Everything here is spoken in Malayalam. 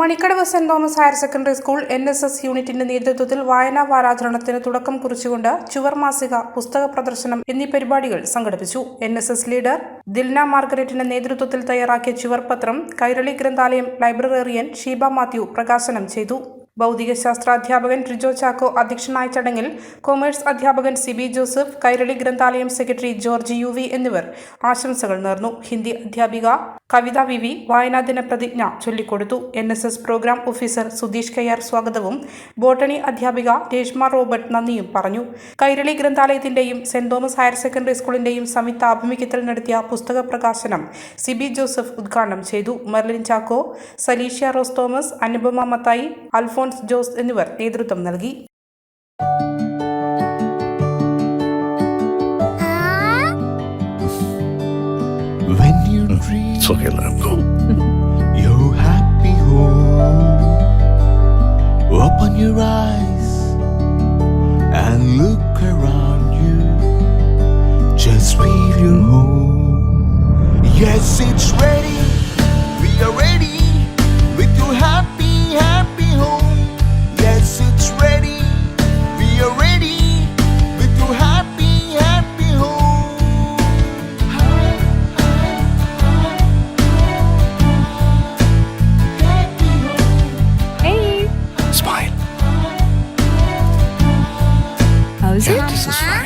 Manikkadavu Saint Thomas higher secondary school N S S യൂണിറ്റിന്റെ നേതൃത്വത്തിൽ വായനാ വാരാചരണത്തിന് തുടക്കം കുറിച്ചുകൊണ്ട് ചുവർ മാസിക പുസ്തക പ്രദർശനം എന്നീ പരിപാടികൾ സംഘടിപ്പിച്ചു. N S S leader Dilna മാർഗരറ്റിന്റെ നേതൃത്വത്തിൽ തയ്യാറാക്കിയ ചുവർ പത്രം കൈരളി ഗ്രന്ഥാലയം ലൈബ്രറിയൻ ഷീബ മാത്യു പ്രകാശനം ചെയ്തു. ഭൗതികശാസ്ത്ര ശാസ്ത്രാധ്യാപകൻ റിജോ ചാക്കോ അധ്യക്ഷനായ ചടങ്ങിൽ കൊമേഴ്സ് അധ്യാപകൻ Siby Joseph Kairali Granthalayam secretary George U V എന്നിവർ ആശംസകൾ നേർന്നു. ഹിന്ദി അധ്യാപിക കവിത വി വി വായനാദിന പ്രതിജ്ഞ ചൊല്ലിക്കൊടുത്തു. N S S programme officer Sudheesh Kayyar സ്വാഗതവും ബോട്ടണി അധ്യാപിക രേഷ്മ റോബർട്ട് നന്ദിയും പറഞ്ഞു. കൈരളി ഗ്രന്ഥാലയത്തിന്റെയും സെന്റ് തോമസ് ഹയർ സെക്കൻഡറി സ്കൂളിന്റെയും സംയുക്ത ആഭിമുഖ്യത്തിൽ നടത്തിയ പുസ്തക പ്രകാശനം സിബി ജോസഫ് ഉദ്ഘാടനം ചെയ്തു. Merlin Chacko Salesia Rose Thomas Anupama Mathai Alphonse Jose എന്നിവർ നേതൃത്വം നൽകി your happy home, open your eyes and look around you. Just feel your home. Yes, it's ready. We are ready